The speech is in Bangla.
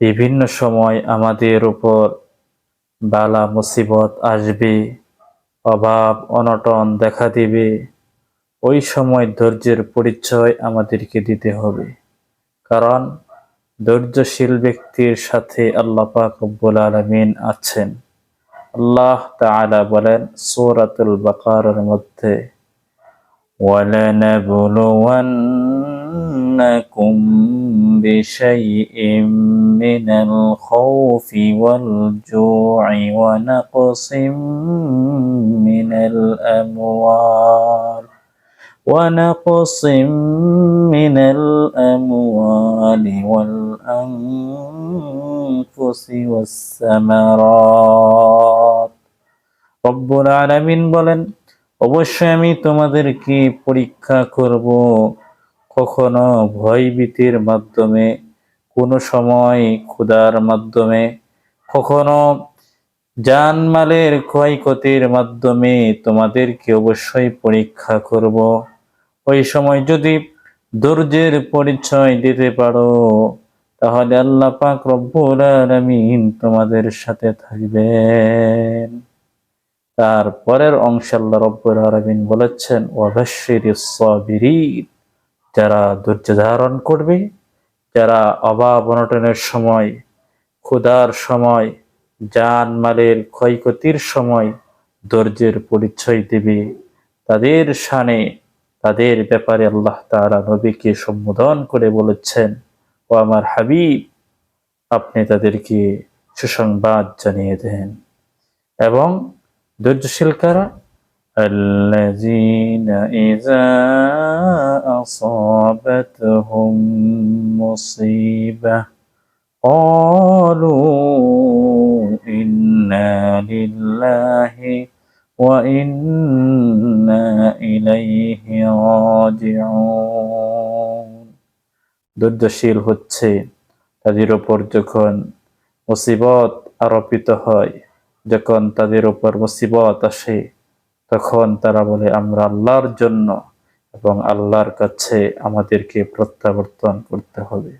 বিভিন্ন সময় আমাদের উপর বালা মুসিবত আসবে অভাব অনটন দেখা দিবে ওই সময় ধৈর্যের পরিচয় আমাদেরকে দিতে হবে কারণ ধৈর্যশীল ব্যক্তির সাথে আল্লাহ পাক রব্বুল আলমিন আছেন আল্লাহ তাআলা বলেন সূরাতুল বাকারার মধ্যে ولنبلونكم بشيء من الخوف والجوع ونقص من الأموال ونقص من الأموال والأنفس والثمرات রব্বুল আলামিন বলেন অবশ্যই আমি তোমাদেরকে পরীক্ষা করব কখনো ভয়ভীতির মাধ্যমে, কোনো সময় ক্ষুধার মাধ্যমে, কখনো জানমালের ক্ষয়ক্ষতির মাধ্যমে তোমাদেরকে অবশ্যই পরীক্ষা করব। ওই সময় যদি ধৈর্যের পরিচয় দিতে পারো, তাহলে আল্লাহ পাক রব্বুল আলামিন তোমাদের সাথে থাকবেন। তারপরের অংশ আল্লাহ রব্বুল আলামিন বলেছেন ওয়াবাশশিরিস সাবিরিন। যারা ধৈর্য ধারণ করবে, যারা অভাব অনটনের সময়, ক্ষুধার সময় জান মালের ক্ষয়ক্ষতির সময় ধৈর্যের পরিচয় দেবে, তাদের শানে তাদের ব্যাপারে আল্লাহ তাআলা নবীকে সম্বোধন করে বলেছেন, ও আমার হাবিব, আপনি তাদেরকে সুসংবাদ জানিয়ে দেন। এবং ধৈর্যশীল কারা? الذين إذا أصابتهم مصيبة قالوا إنا لله وإنا إليه راجعون ধৈর্যশীল হচ্ছে তাদের উপর যখন মুসিবত আরোপিত হয় যখন তাদের উপর মুসিবত আসে তখন তারা বলে আমরা আল্লাহর জন্য এবং আল্লাহর কাছে আমাদেরকে প্রত্যাবর্তন করতে হবে।